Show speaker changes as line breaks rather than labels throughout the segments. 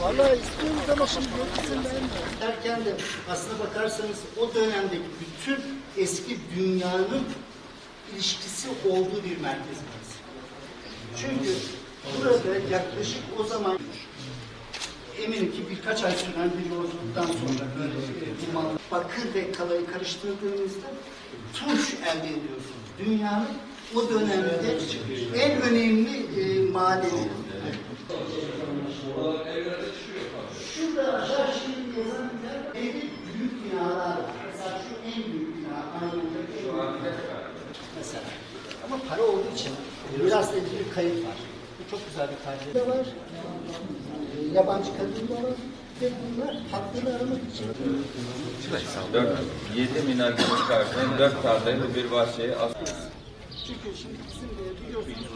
Vallahi istiyoruz ama şimdi de.
Derken de aslına bakarsanız o dönemdeki bütün eski dünyanın ilişkisi olduğu bir merkez burası. Çünkü burada yaklaşık o zaman eminim ki birkaç ay süren bir yolculuktan sonra böyle duman, bakır ve kalayı karıştırdığınızda turş elde ediyorsunuz. Dünyanın o dönemde en önemli e, madeni. Şurada aşağı şimdi yazan yer belli büyük binalar var. Mesela şu en büyük bina, Aynur'daki en büyük bina. Mesela. Ama para olduğu için biraz da bir kayıp var. Bu çok güzel bir kayıp da var. Yabancı kadın da var. Ve bunlar haklarını aramak için.
Dört, yedi minar çıkarken dört tardaydı bir bahçeye as-
Çünkü şimdi bizim de biliyorsunuz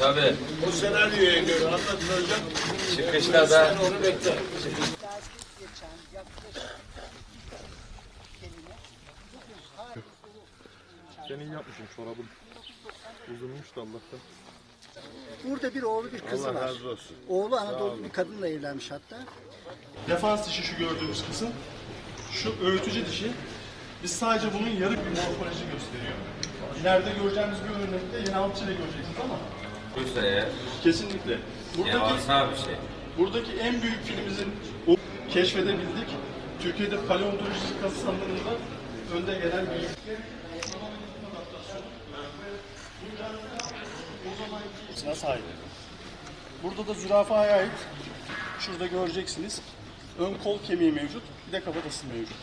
Tabii
O senaryoya göre anlatın hocam.
çıkışta da
Onu bekle.
Senin yapmışsın çorabın. Uzunmuş da Allah'tan.
Burada bir oğlu bir kızı
Allah
var.
razı olsun.
Oğlu Anadolu bir kadınla evlenmiş hatta.
Defans dişi şu gördüğümüz kısım. Şu öğütücü dişi. Biz sadece bunun yarı bir morfoloji gösteriyor. İleride göreceğimiz bir örnekte yine alçı ile göreceksiniz ama
buysa eğer
kesinlikle. Buradaki,
devasa bir şey.
buradaki en büyük filimizin o keşfedebildik. Türkiye'de paleontoloji kazı sanatında önde gelen bir Sıra sahibi. Burada da zürafaya ait. Şurada göreceksiniz. Ön kol kemiği mevcut. Bir de kafatası mevcut.